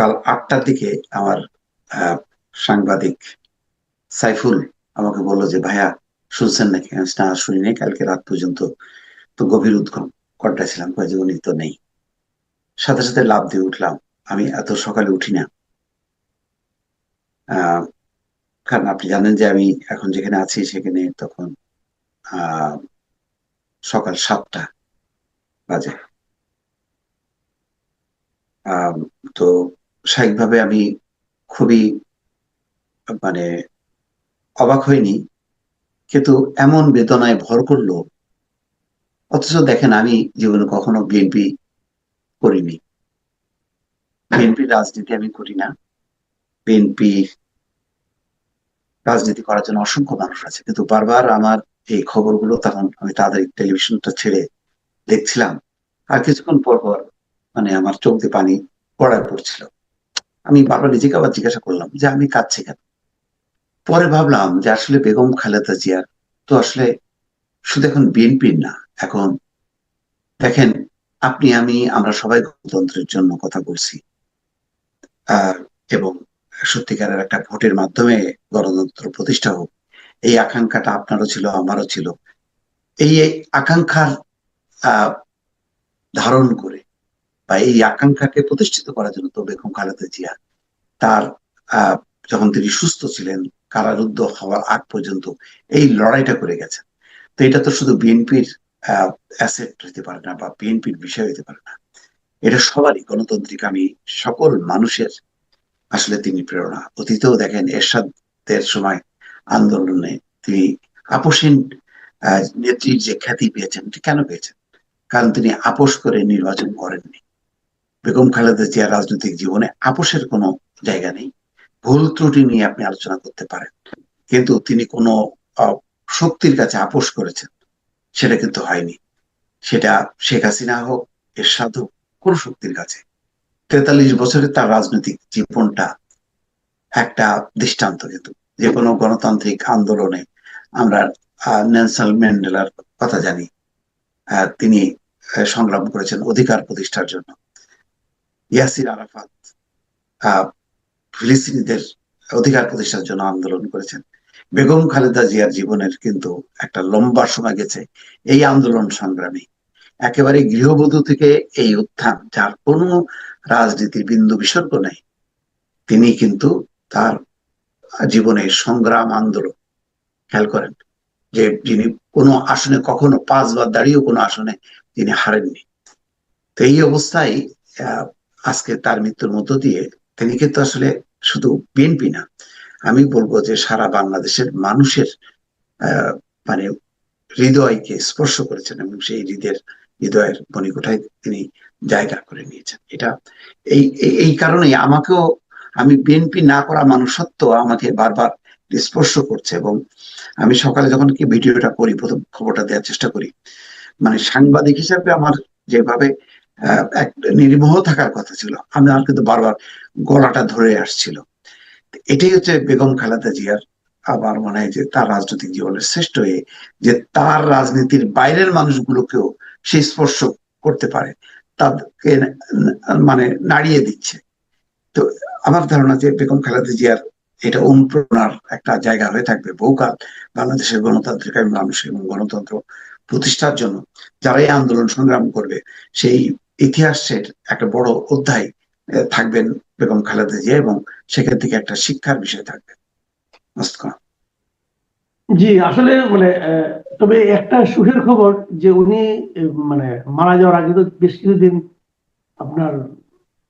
সকাল আটটার দিকে আমার সাংবাদিক সাইফুল আমাকে বলল যে, ভাইয়া, শুনছেন নাকি? না শুনি কালকে রাত পর্যন্ত তো গভীর উৎকণ্ঠা ছিলাম? কয়ে, যে উনি তো নেই। সাথে সাথে লাভ দিয়ে উঠলাম। আমি এত সকালে উঠি না। কারণ আপনি জানেন যে আমি এখন যেখানে আছি সেখানে তখন সকাল সাতটা বাজে। তো স্বাভাবিকভাবে আমি খুবই মানে অবাক হইনি। কিন্তু এমন বেদনায় ভর করল, অথচ দেখেন আমি জীবনে কখনো বিএনপি করিনি। বিএনপি রাজনীতি আমি করি না। বিএনপি রাজনীতি করার জন্য অসংখ্য মানুষ আছে। কিন্তু বারবার আমার এই খবরগুলো তখন আমি তাদের টেলিভিশনটা ছেড়ে দেখছিলাম। আর কিছুক্ষণ পর পর মানে আমার চোখ দিয়ে পানি পড়ায় পড়ছিল আমি বারবার নিজেকে আবার জিজ্ঞাসা করলাম যে আমি কাঁদছি কেন? পরে ভাবলাম যে আসলে বেগম খালেদা জিয়ার তো আসলে শুধু এখন বিএনপির না এখন দেখেন আপনি আমি আমরা সবাই গণতন্ত্রের জন্য কথা বলছি। আহ, এবং সত্যিকারের একটা ভোটের মাধ্যমে গণতন্ত্র প্রতিষ্ঠা হোক এই আকাঙ্ক্ষাটা আপনারও ছিল আমারও ছিল। এই আকাঙ্ক্ষার ধারণ করে বা এই আকাঙ্ক্ষাকে প্রতিষ্ঠিত করার জন্য তো বেগম খালেদা জিয়া তার যখন তিনি সুস্থ ছিলেন, কারারুদ্ধ হওয়ার আগ পর্যন্ত এই লড়াইটা করে গেছেন। তো এটা তো শুধু বিএনপির অ্যাসেট হতে পারে না বা বিএনপির বিষয় হতে পারে না। এটা সবারই, গণতান্ত্রিক আমি সকল মানুষের আসলে তিনি প্রেরণা। অতীতেও দেখেন এরশাদের সময় আন্দোলনে তিনি আপোষহীন নেত্রীর যে খ্যাতি পেয়েছেন কেন পেয়েছেন? কারণ তিনি আপোষ করে নির্বাচন করেননি। বেগম খালেদা জিয়া রাজনৈতিক জীবনে আপোষের কোনো জায়গা নেই। ভুল ত্রুটি নিয়ে আপনি আলোচনা করতে পারেন। কিন্তু তিনি কোনো শক্তির কাছে আপোষ করেছেন, সেটা কিন্তু হয়নি। সেটা শেখ হাসিনা হোক, এরশাদ হোক, কোন শক্তির কাছে। তেতাল্লিশ বছরে তার রাজনৈতিক জীবনটা একটা দৃষ্টান্ত কিন্তু। যে কোনো গণতান্ত্রিক আন্দোলনে আমরা নেলসন ম্যান্ডেলার কথা জানি। তিনি সংগ্রাম করেছেন অধিকার প্রতিষ্ঠার জন্য। ইয়াসির আরাফাত ফিলিস্তিনিদের অধিকার প্রতিষ্ঠার জন্য আন্দোলন করেছেন। বেগম খালেদা জিয়ার জীবনের কিন্তু একটা লম্বা সময় গেছে এই আন্দোলন সংগ্রামে। একেবারে গৃহবধূ থেকে এই উত্থান, যার কোনো রাজনীতির বিন্দু বিসর্গ নেই, তিনি কিন্তু তার জীবনে সংগ্রাম আন্দোলন খেয়াল করেন যে যিনি কোনো আসনে কখনো পাঁচবার দাঁড়িয়েও কোনো আসনে তিনি হারেননি। তো এই অবস্থায় আজকে তার মৃত্যুর মধ্য দিয়ে তিনি কিন্তু আসলে শুধু বিএনপি না, আমি বলব যে সারা বাংলাদেশের মানুষের মানে হৃদয়কে স্পর্শ করেছেন এবং সেই হৃদয়ের হৃদয়ের মণিকোঠায় তিনি জায়গা করে নিয়েছেন। এটা এই, এই- কারণেই আমাকেও, আমি বিএনপি না করা মানুষ সত্ত্বেও আমাকে বারবার স্পর্শ করছে এবং আমি সকালে যখন কি ভিডিওটা করি, প্রথম খবরটা দেওয়ার চেষ্টা করি মানে সাংবাদিক হিসাবে আমার যেভাবে নির্মোহ থাকার কথা ছিল। আমি আমার কিন্তু বারবার গলাটা ধরে আসছিল। এটাই হচ্ছে বেগম খালেদা জিয়ার আমার মনে হয় যে তার রাজনৈতিক জীবনের শ্রেষ্ঠ হয়ে যে তার রাজনীতির বাইরের মানুষগুলোকেও সে স্পর্শ করতে পারে, তাদেরকে মানে নাড়িয়ে দিচ্ছে। তো আমার ধারণা যে বেগম খালেদা জিয়ার এটা অনুপ্রেরণার একটা জায়গা হয়ে থাকবে বহুকাল বাংলাদেশের গণতান্ত্রিক মানুষ এবং গণতন্ত্র প্রতিষ্ঠার জন্য। যারা এই আন্দোলন সংগ্রাম করবে, সেই ইতিহাসের একটা বড় অধ্যায় থাকবেন বেগম খালেদা জিয়া এবং সেখান থেকে একটা শিক্ষার বিষয় থাকবে। জি, আসলে মানে তবে একটা সুখের খবর যে উনি মানে মারা যাওয়ার আগে তো বেশ কিছুদিন আপনার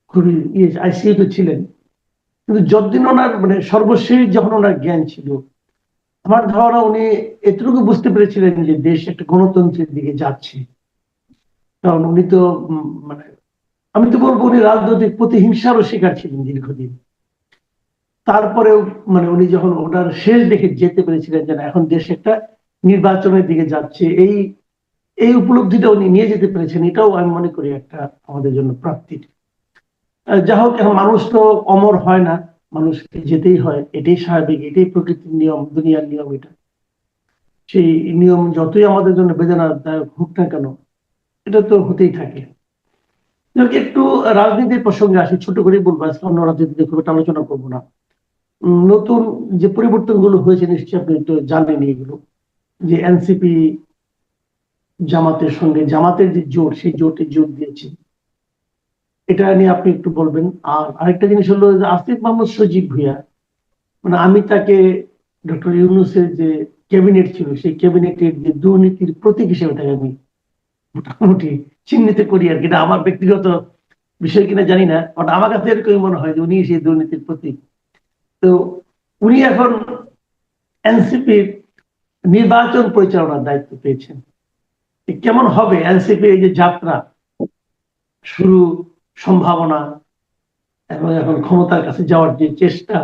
খুবই ইয়ে আইসিইউতে ছিলেন। কিন্তু যতদিন ওনার মানে সর্বশেষ যখন ওনার জ্ঞান ছিল, আমার ধারণা উনি এতটুকু বুঝতে পেরেছিলেন যে দেশ একটা গণতন্ত্রের দিকে যাচ্ছে। কারণ উনি তো মানে আমি তো বলব উনি রাজনৈতিক প্রতিহিংসারও শিকার ছিলেন দীর্ঘদিন। তারপরেও মানে উনি যখন ওনার শেষ দেখে যেতে পেরেছিলেন যে না, এখন দেশ একটা নির্বাচনের দিকে যাচ্ছে এই এই উপলব্ধিটা উনি নিয়ে যেতে পেরেছেন এটাও আমি মনে করি একটা আমাদের জন্য প্রাপ্তি। আহ, যা হোক এখন মানুষ তো অমর হয় না মানুষকে যেতেই হয় এটাই স্বাভাবিক এটাই প্রকৃতির নিয়ম দুনিয়ার নিয়ম এটা। সেই নিয়ম যতই আমাদের জন্য বেদনাদায়ক হোক না কেন এটা তো হতেই থাকে। একটু রাজনীতির প্রসঙ্গে আসি, ছোট করে বলব, আজকে অন্য রাজনীতিতে খুব একটা আলোচনা করব না। নতুন যে পরিবর্তনগুলো হয়েছে, নিশ্চয়ই আপনি তো জানেন এগুলো, যে এনসিপি জামাতের সঙ্গে জামাতের যে জোট, সেই জোটে যোগ দিয়েছে। এটা নিয়ে আপনি একটু বলবেন। আর আরেকটা জিনিস হলো যে আসিফ মোহাম্মদ সজীব ভুইয়া মানে আমি তাকে ডক্টর ইউনুসের যে ক্যাবিনেট ছিল, সেই ক্যাবিনেটের যে দুর্নীতির প্রতীক হিসেবে তাকে আমি মোটামুটি চিহ্নিত করি আর কি। এটা আমার ব্যক্তিগত বিষয় কিনা জানি না বাট আমার কাছে এরকমই মনে হয় যে উনি সেই দুর্নীতির প্রতীক তো উনি এখন এনসিপির নির্বাচন পরিচালনার দায়িত্ব পেয়েছেন। কেমন হবে এনসিপি এই যে যাত্রা, শুরু, সম্ভাবনা, এবং এখন ক্ষমতার কাছে যাওয়ার যে চেষ্টা,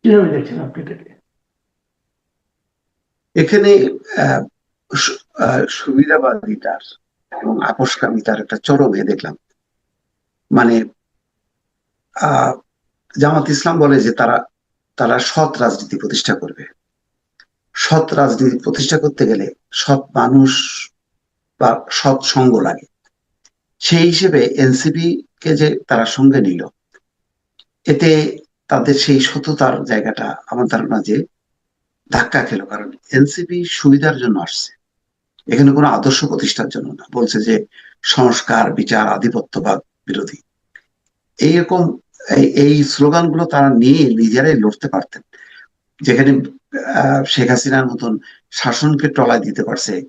কীভাবে দেখছেন আপনি এখানে সুবিধাবাদিতার এবং আপোষকামিতার একটা চরমে দেখলাম। মানে জামাত ইসলাম বলে যে তারা তারা সৎ রাজনীতি প্রতিষ্ঠা করবে। সৎ রাজনীতি প্রতিষ্ঠা করতে গেলে সৎ মানুষ বা সৎ সঙ্গ লাগে। সেই হিসেবে এনসিপি কে যে তারা সঙ্গে নিল, এতে তাদের সেই সততার জায়গাটা আমার ধারণা যে ধাক্কা খেলো। কারণ এনসিপি সুবিধার জন্য আসছে। এখানে কোনো আদর্শ প্রতিষ্ঠার জন্য না। বলছে যে সংস্কার, বিচার, আধিপত্যবাদ, বিরোধী। এইরকম এই- স্লোগানগুলো তারা নিয়ে নিজেরাই লড়তে পারতেন। যেখানে শেখ হাসিনার মতন শাসনকে টলায় দিতে পারছে,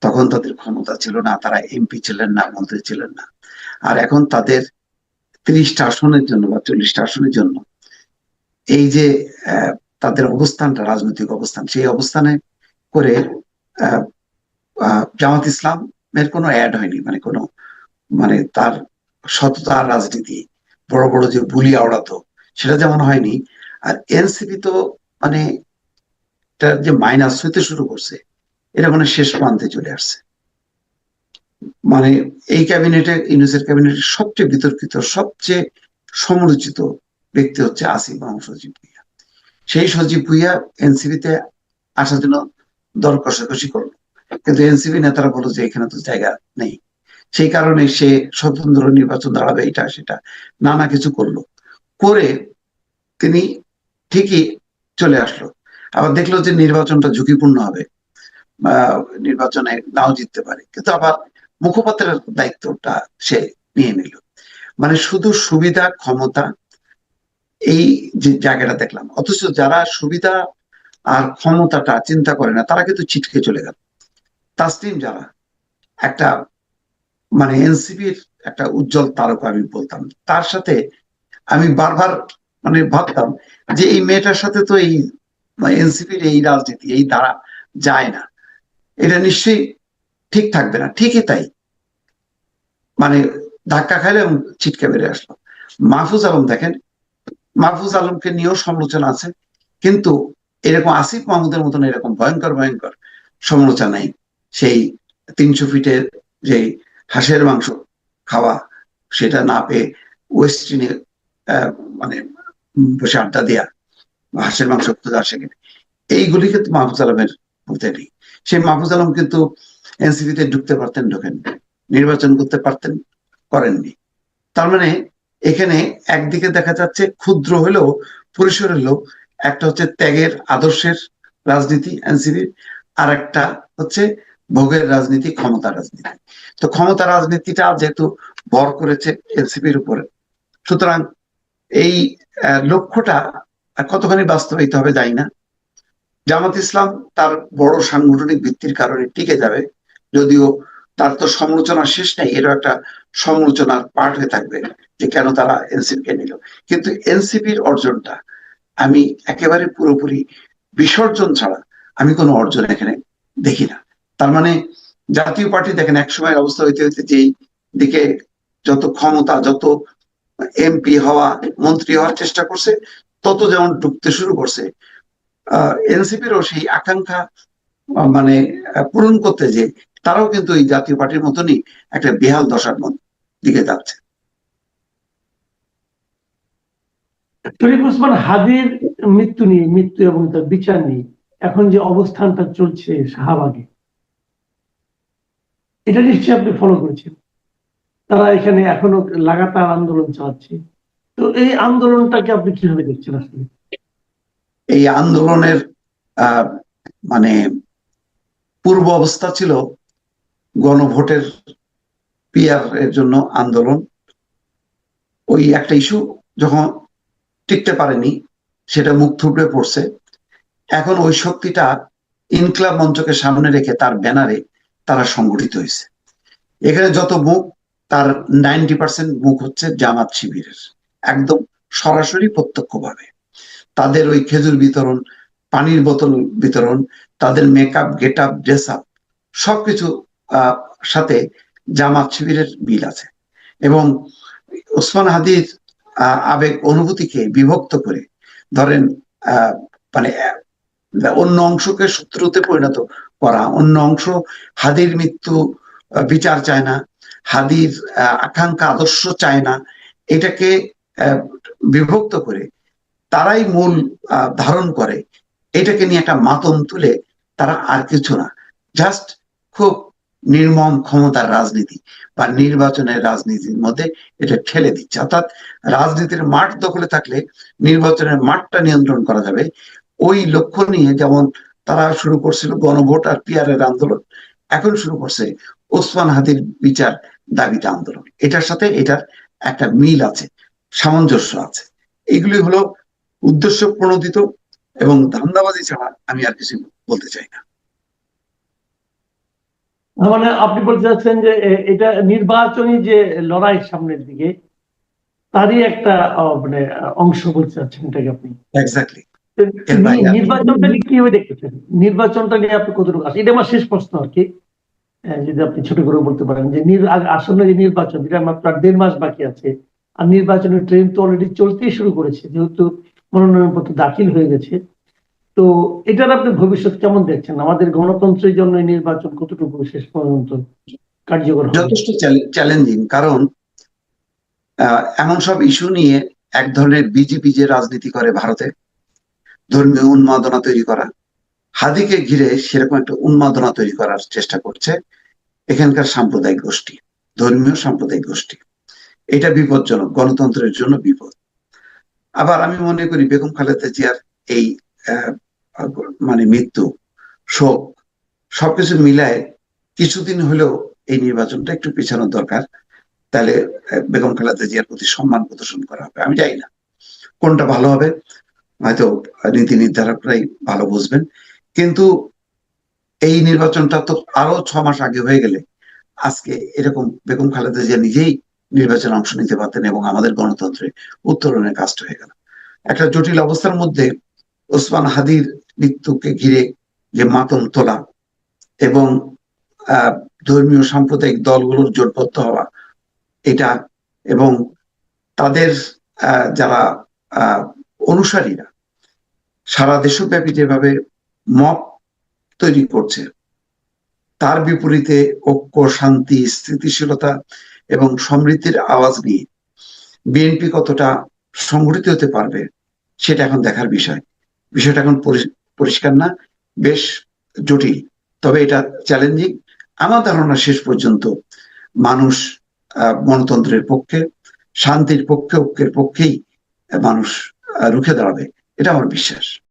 তখন তাদের ক্ষমতা ছিল না, তারা এমপি ছিলেন না, মন্ত্রী ছিলেন না। আর এখন তাদের ত্রিশটা আসনের জন্য বা চল্লিশটা আসনের জন্য, এই যে তাদের অবস্থানটা, রাজনৈতিক অবস্থান, সেই অবস্থানে করে জামাত ইসলামের কোনো অ্যাড হয়নি মানে কোনো মানে তার সততার রাজনীতি, বড় বড় যে বুলি আওড়াতো, সেটা যেমন হয়নি। আর এনসিপি তো মানে যে মাইনাস হইতে শুরু করছে, এটা মানে শেষ প্রান্তে চলে আসছে। মানে এই ক্যাবিনেটে, ইউনুসের ক্যাবিনেটের সবচেয়ে বিতর্কিত, সবচেয়ে সমালোচিত ব্যক্তি হচ্ছে আসিফ মাহমুদ সজীব ভুইয়া। সেই সজীব ভুইয়া এনসিপিতে আসার জন্য দর কষাকষি করল। কিন্তু এনসিপি নেতারা বলল যে এখানে তো জায়গা নেই। সেই কারণে সে স্বতন্ত্র নির্বাচন দাঁড়াবে, এটা সেটা। নানা কিছু করল। করে তিনি ঠিকই চলে আসলো। আবার দেখল যে নির্বাচনটা ঝুঁকিপূর্ণ হবে। নির্বাচনে নাও জিততে পারে। কিন্তু আবার মুখপাত্রের দায়িত্বটা সে নিয়ে নিল। মানে শুধু সুবিধা, ক্ষমতা, এই যে জায়গাটা দেখলাম। অথচ যারা সুবিধা আর ক্ষমতাটা চিন্তা করে না, তারা কিন্তু ছিটকে চলে গেল। তাসলিম যারা, একটা মানে এনসিপির একটা উজ্জ্বল তারকা আমি বলতাম। তার সাথে আমি বারবার মানে ভাবতাম যে এই মেয়েটার সাথে তো এই এনসিপির এই রাজনীতি, এই দ্বারা যায় না। এটা নিশ্চয়ই ঠিক থাকবে না। ঠিকই তাই। মানে ধাক্কা খাইলে এবং ছিটকে বেড়ে আসলো মাহফুজ আলম দেখেন, মাহফুজ আলমকে নিয়েও সমালোচনা আছে, কিন্তু এরকম আসিফ মাহমুদের মতন এরকম ভয়ঙ্কর ভয়ঙ্কর সমালোচনা নাই। সেই তিনশো ফিটের যে হাঁসের মাংস খাওয়া, সেটা না পেয়ে ওয়েস্টিনে মানে বসে আড্ডা দেয়া, হাঁসের মাংস সেখানে এইগুলি কিন্তু মাহফুজ আলমের মধ্যে নেই। সেই মাহফুজ আলম কিন্তু এনসিপিতে ঢুকতে পারতেন ঢোকেন নির্বাচন করতে পারতেন, করেননি। তার মানে এখানে একদিকে দেখা যাচ্ছে ক্ষুদ্র হলেও পরিসর হলেও একটা হচ্ছে ত্যাগের আদর্শের রাজনীতি এনসিপির আর একটা হচ্ছে ভোগের রাজনীতি ক্ষমতা রাজনীতি। তো ক্ষমতা রাজনীতিটা যেহেতু ভর করেছে এনসিপির উপরে, সুতরাং এই লক্ষ্যটা কতখানি বাস্তবায়িত হবে জানি না। জামাত ইসলাম তার বড় সাংগঠনিক ভিত্তির কারণে টিকে যাবে, যদিও তার তো সমালোচনা শেষ নেই, এরও একটা সমালোচনার পার্ট হয়ে থাকবে যে কেন তারা এনসিপি কে নিল। কিন্তু এনসিপির অর্জনটা আমি একেবারে পুরোপুরি বিসর্জন ছাড়া আমি কোনো অর্জন এখানে দেখি না। তার মানে জাতীয় পার্টি দেখেন একসময় অবস্থা হইতে হইতে যেই দিকে যত ক্ষমতা, যত এমপি হওয়া, মন্ত্রী হওয়ার চেষ্টা করছে, তত যেমন ঢুকতে শুরু করছে। এনসিপিরও সেই আকাঙ্ক্ষা মানে পূরণ করতে যে তারাও কিন্তু এই জাতীয় পার্টির মতনই একটা বেহাল দশার দিকে যাচ্ছে। হাদির মৃত্যু নিয়ে, মৃত্যু এবং তার বিচার নিয়ে এখন যে অবস্থানটা চলছে শাহবাগে এটা নিশ্চয়ই আপনি ফলো করেছেন। তারা এখানে এখনও লাগাতার আন্দোলন চালাচ্ছে। তো এই আন্দোলনটাকে আপনি কীভাবে দেখছেন আসলে? এই আন্দোলনের মানে পূর্ব অবস্থা ছিল গণভোটের পিয়ার এর জন্য আন্দোলন। ওই একটা ইস্যু যখন টিকতে পারেনি, সেটা মুখ থুবড়ে পড়ছে। এখন ওই শক্তিটা ইনকলাব মঞ্চকে সামনে রেখে তার ব্যানারে তারা সংগঠিত হয়েছে। এখানে যত মুখ তার নাইনটি পার্সেন্ট মুখ হচ্ছে জামাত শিবিরের। একদম সরাসরি প্রত্যক্ষভাবে। তাদের ওই খেজুর বিতরণ, পানির বোতল বিতরণ, তাদের makeup get up dress up সবকিছু সাথে জামাত শিবিরের মিল আছে। এবং ওসমান হাদির আবেগ, অনুভূতিকে বিভক্ত করে ধরেন মানে অন্য অংশকে শত্রুতে পরিণত করা। অন্য অংশ, হাদির মৃত্যু বিচার চায় না। হাদির আকাঙ্ক্ষা, আদর্শ চায় না। এটাকে বিভক্ত করে তারাই মূল ধারণ করে। এটাকে নিয়ে একটা মাতম তুলে তারা আর কিছু না। জাস্ট খুব নির্মম ক্ষমতার রাজনীতি বা নির্বাচনের রাজনীতির মধ্যে এটা ঠেলে দিচ্ছে। অর্থাৎ রাজনীতির মাঠ দখলে থাকলে নির্বাচনের মাঠটা নিয়ন্ত্রণ করা যাবে। ওই লক্ষ্য নিয়ে যেমন তারা শুরু করছিল গণভোট আর পিয়ারের আন্দোলন। এখন শুরু করছে ওসমান হাদির বিচার দাবিতে আন্দোলন। এটার সাথে এটার একটা মিল আছে সামঞ্জস্য আছে। এগুলি হলো উদ্দেশ্য প্রণোদিত এবং ধান্দাবাজি ছাড়া আমি আর কিছু বলতে চাই না। মানে আপনি বলতে চাচ্ছেন যে এটা নির্বাচনী যে লড়াই সামনের দিকে তারই একটা আহ, মানে অংশ বলতে চাচ্ছেন এটাকে আপনি। এক্স্যাক্টলি নির্বাচনটা নিয়ে কীভাবে দেখতেছেন? নির্বাচনটা নিয়ে আপনি কতটুকু আসেন এটা আমার শেষ প্রশ্ন আর কি। যদি আপনি ছোট করে বলতে পারেন যে আসন্ন যে নির্বাচন যেটা মাত্র দেড় মাস বাকি আছে আর নির্বাচনের ট্রেন তো অলরেডি চলতেই শুরু করেছে যেহেতু মনোনয়নপত্র দাখিল হয়ে গেছে। তো এটার আপনি ভবিষ্যৎ কেমন দেখছেন? আমাদের গণতন্ত্রের জন্য এই নির্বাচন কতটুকু শেষ পর্যন্ত কার্যকর যথেষ্ট চ্যালেঞ্জিং কারণ আহ, এমন সব ইস্যু নিয়ে এক ধরনের বিজেপি যে রাজনীতি করে ভারতে ধর্মীয় উন্মাদনা তৈরি করা। হাদিকে ঘিরে সেরকম একটা উন্মাদনা তৈরি করার চেষ্টা করছে এখানকার সাম্প্রদায়িক গোষ্ঠী, ধর্মীয় সাম্প্রদায়িক গোষ্ঠী। এটা বিপজ্জনক, গণতন্ত্রের জন্য বিপদ। আবার আমি মনে করি বেগম খালেদা জিয়ার এই মানে মৃত্যু, শোক, সবকিছু মিলায় কিছুদিন হলেও এই নির্বাচনটা একটু পেছানোর দরকার। তাহলে বেগম খালেদা জিয়ার প্রতি সম্মান প্রদর্শন করা হবে। আমি জানি না কোনটা ভালো হবে। হয়তো নীতি নির্ধারকরাই ভালো বুঝবেন। কিন্তু এই নির্বাচনটা তো আরও ছ মাস আগে হয়ে গেলে আজকে এরকম বেগম খালেদা জিয়া নিজেই নির্বাচনে অংশ নিতে পারতেন এবং আমাদের গণতন্ত্রে উত্তরণের কাজটা হয়ে গেল। একটা জটিল অবস্থার মধ্যে ওসমান হাদির মৃত্যুকে ঘিরে যে মাতম তোলা এবং ধর্মীয় সাম্প্রদায়িক দলগুলোর জোটবদ্ধ হওয়া, এটা এবং তাদের যারা অনুসারীরা সারা দেশব্যাপী যেভাবে মপ তৈরি করছে, তার বিপরীতে ঐক্য, শান্তি, স্থিতিশীলতা এবং সমৃদ্ধির আওয়াজ নিয়ে বিএনপি কতটা সংগঠিত হতে পারবে, সেটা এখন দেখার বিষয়। বিষয়টা এখন পরি- পরিষ্কার না, বেশ জটিল। তবে এটা চ্যালেঞ্জিং আমার ধারণা শেষ পর্যন্ত মানুষ গণতন্ত্রের পক্ষে, শান্তির পক্ষে, ঐক্যের পক্ষেই মানুষ রুখে দাঁড়াবে। এটা আমার বিশ্বাস।